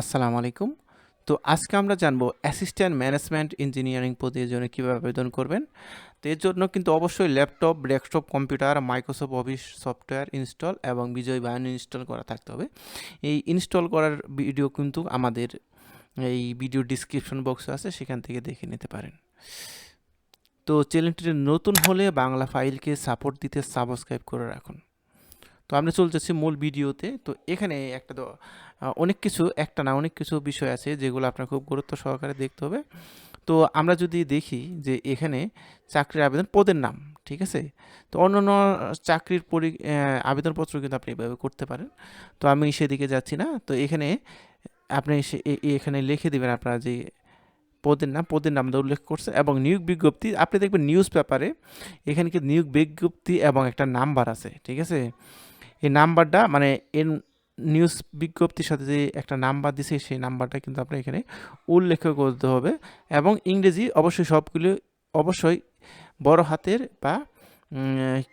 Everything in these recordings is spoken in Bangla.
আসসালামু আলাইকুম। তো আজকে আমরা জানব অ্যাসিস্ট্যান্ট ম্যানেজমেন্ট ইঞ্জিনিয়ারিং পদের জন্য কীভাবে আবেদন করবেন। তো এর জন্য কিন্তু অবশ্যই laptop, desktop, computer, Microsoft Office software install এবং বিজয় বায়ন ইনস্টল করা থাকতে হবে। এই ইনস্টল করার ভিডিও কিন্তু আমাদের এই ভিডিও ডিসক্রিপশন বক্সে আছে, সেখান থেকে দেখে নিতে পারেন। তো চ্যানেলটি নতুন হলে বাংলা ফাইলকে সাপোর্ট দিতে সাবস্ক্রাইব করে রাখুন। তো আমরা চলতেছি মূল ভিডিওতে। তো এখানে একটা অনেক কিছু, একটা না অনেক কিছু বিষয় আছে যেগুলো আপনার খুব গুরুত্ব সহকারে দেখতে হবে। তো আমরা যদি দেখি যে এখানে চাকরির আবেদন পদের নাম, ঠিক আছে? তো অন্য অন্য চাকরির পরি আবেদনপত্র কিন্তু আপনি এভাবে করতে পারেন। তো আমি সেদিকে যাচ্ছি না। তো এখানে আপনি এখানে লিখে দেবেন আপনার যে পদের নাম, পদের নামটা উল্লেখ করছে এবং নিয়োগ বিজ্ঞপ্তি, আপনি দেখবেন নিউজ পেপারে এখানে কি নিয়োগ বিজ্ঞপ্তি এবং একটা নাম্বার আছে, ঠিক আছে? এই নাম্বারটা মানে এর নিউজ বিজ্ঞপ্তির সাথে যে একটা নাম্বার দিছে, সেই নাম্বারটা কিন্তু আপনার এখানে উল্লেখ করতে হবে এবং ইংরেজি অবশ্যই সবগুলো অবশ্যই বড় হাতের বা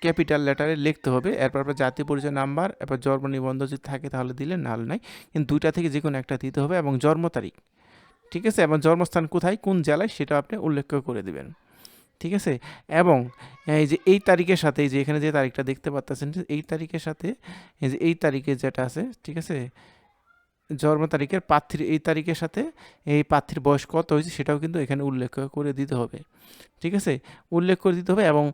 ক্যাপিটাল লেটারে লিখতে হবে। এরপর আপনার জাতীয় পরিচয় নাম্বার, এরপর জন্ম নিবন্ধ যদি থাকে তাহলে দিলেন নাহলে নাই। কিন্তু দুইটা থেকে যে কোনো একটা দিতে হবে এবং জন্ম তারিখ, ঠিক আছে? এবং জন্মস্থান কোথায়, কোন জেলায়, সেটা আপনি উল্লেখ করে দিবেন। ঠিক আছে? এবং এই যে এই তারিখের সাথে যে এখানে যে তারিখটা দেখতে পাচ্ছেন এই তারিখের সাথে এই যে এই তারিখে যেটা আছে, ঠিক আছে? জন্ম তারিখের প্রার্থীর এই তারিখের সাথে এই প্রার্থীর বয়স কত হয়েছে সেটাও কিন্তু এখানে উল্লেখ করে দিতে হবে। ঠিক আছে? উল্লেখ করে দিতে হবে এবং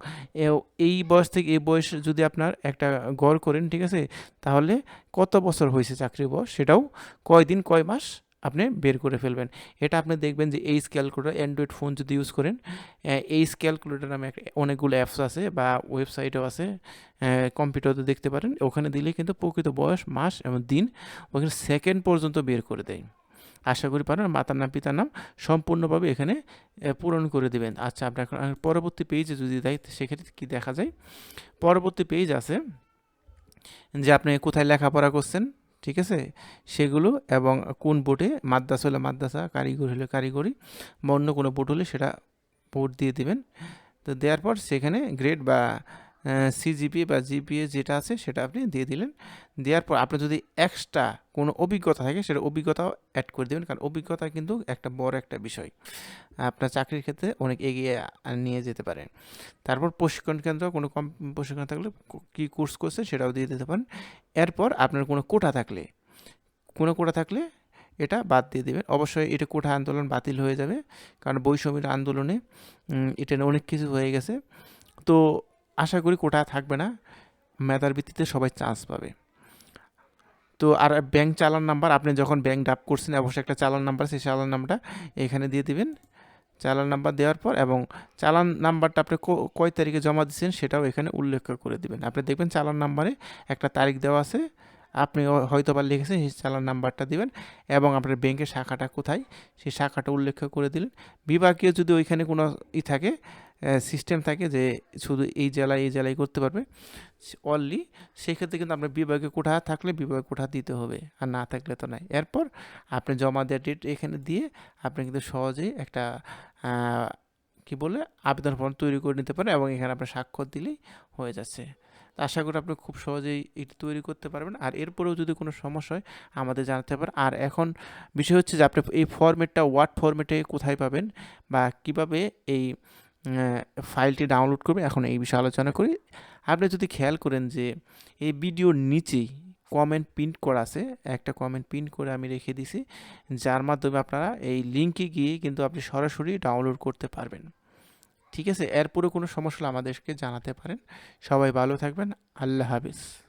এই বয়স থেকে এই বয়স যদি আপনার একটা গড় করেন, ঠিক আছে? তাহলে কত বছর হয়েছে চাকরির বয়স? সেটাও কয় দিন কয় মাস? আপনি বের করে ফেলবেন। এটা আপনি দেখবেন যে এইচ ক্যালকুলেটর অ্যান্ড্রয়েড ফোন যদি ইউজ করেন এইচ ক্যালকুলেটর নামে অনেকগুলো অ্যাপস আছে বা ওয়েবসাইটও আছে কম্পিউটারতে দেখতে পারেন, ওখানে দিলে কিন্তু প্রকৃত বয়স, মাস এবং দিন ওখানে সেকেন্ড পর্যন্ত বের করে দেয়। আশা করি পারেন মাতার নাম, পিতার নাম সম্পূর্ণভাবে এখানে পূরণ করে দেবেন। আচ্ছা আপনার পরবর্তী পেজে যদি দেয় সেক্ষেত্রে কী দেখা যায়? পরবর্তী পেজ আছে যে আপনি কোথায় লেখাপড়া করছেন? ঠিক আছে? সেগুলো এবং কোন বোর্ডে মাদ্রাসা হলে মাদ্রাসা, কারিগরি হলে কারিগরি বা অন্য কোনো বোর্ড হলে সেটা বোর্ড দিয়ে দেবেন। তো দেওয়ার পর সেখানে গ্রেড বা সিজিপিএ বা জিপিএ যেটা আছে সেটা আপনি দিয়ে দিলেন। দেওয়ার পর আপনার যদি এক্সট্রা কোনো অভিজ্ঞতা থাকে সেটা অভিজ্ঞতাও অ্যাড করে দেবেন। কারণ অভিজ্ঞতা কিন্তু একটা বড় একটা বিষয়। আপনার চাকরির ক্ষেত্রে অনেক এগিয়ে নিয়ে যেতে পারে। তারপর প্রশিক্ষণ কেন্দ্র, কোনো কম প্রশিক্ষণ থাকলে কো- কী কোর্স করছে সেটাও দিয়ে দিতে পারেন। এরপর আপনার কোনো কোটা থাকলে, কোনো কোটা থাকলে এটা বাদ দিয়ে দেবেন। অবশ্যই এটা কোঠা আন্দোলন বাতিল হয়ে যাবে। কারণ বৈষম্যের আন্দোলনে এটা অনেক কিছু হয়ে গেছে। তো আশা করি কোটা থাকবে না। মেধার ভিত্তিতে সবাই চান্স পাবে। তো আর ব্যাংক চালান নাম্বার আপনি যখন ব্যাংক ডাপ করছেন, অবশ্যই একটা চালান নাম্বার সেই চালান নাম্বারটা এখানে দিয়ে দিবেন। চালান নাম্বার দেওয়ার পর এবং চালান নাম্বারটা আপনি কয় তারিখে জমা দিচ্ছেন, সেটাও এখানে উল্লেখ করে দিবেন। আপনি দেখবেন চালান নাম্বারে একটা তারিখ দেওয়া আছে, আপনি হয়তো বা লিখেছেন, সেই চালান নাম্বারটা দিবেন এবং আপনার ব্যাংকের শাখাটা কোথায়, সেই শাখাটা উল্লেখ করে দিলেন। বিভাগীয় যদি ওইখানে কোনো ই থাকে সিস্টেম থাকে যে শুধু এই জেলায় এই জেলায় করতে পারবে। অনলি সেক্ষেত্রে কিন্তু আপনার বিভাগে কোঠা থাকলে বিভাগে কোঠা দিতে হবে, আর না থাকলে তো নাই। এরপর আপনি জমা দেওয়ার ডেট এখানে দিয়ে আপনি কিন্তু সহজেই একটা কি বলে আবেদন ফর্ম তৈরি করে নিতে পারেন এবং এখানে আপনার স্বাক্ষর দিলেই হয়ে যাচ্ছে। আশা করি আপনি খুব সহজেই এটি তৈরি করতে পারবেন। আর এরপরেও যদি কোনো সমস্যা হয়, আমাদের জানাতে পারেন। আর এখন বিষয় হচ্ছে যে আপনি এই ফরম্যাটটা ওয়ার্ড ফরম্যাটে কোথায় পাবেন বা কীভাবে এই ফাইলটি ডাউনলোড করবে। এখন এই বিষয়ে আলোচনা করি। আপনি যদি খেয়াল করেন যে এই ভিডিওর নিচেই কমেন্ট প্রিন্ট করা আছে, একটা কমেন্ট প্রিন্ট করে আমি রেখে দিছি। যার মাধ্যমে আপনারা এই লিঙ্কে গিয়ে কিন্তু আপনি সরাসরি ডাউনলোড করতে পারবেন। ঠিক আছে? এরপরে কোনো সমস্যা আমাদেরকে জানাতে পারেন। সবাই ভালো থাকবেন। আল্লাহ হাফিজ।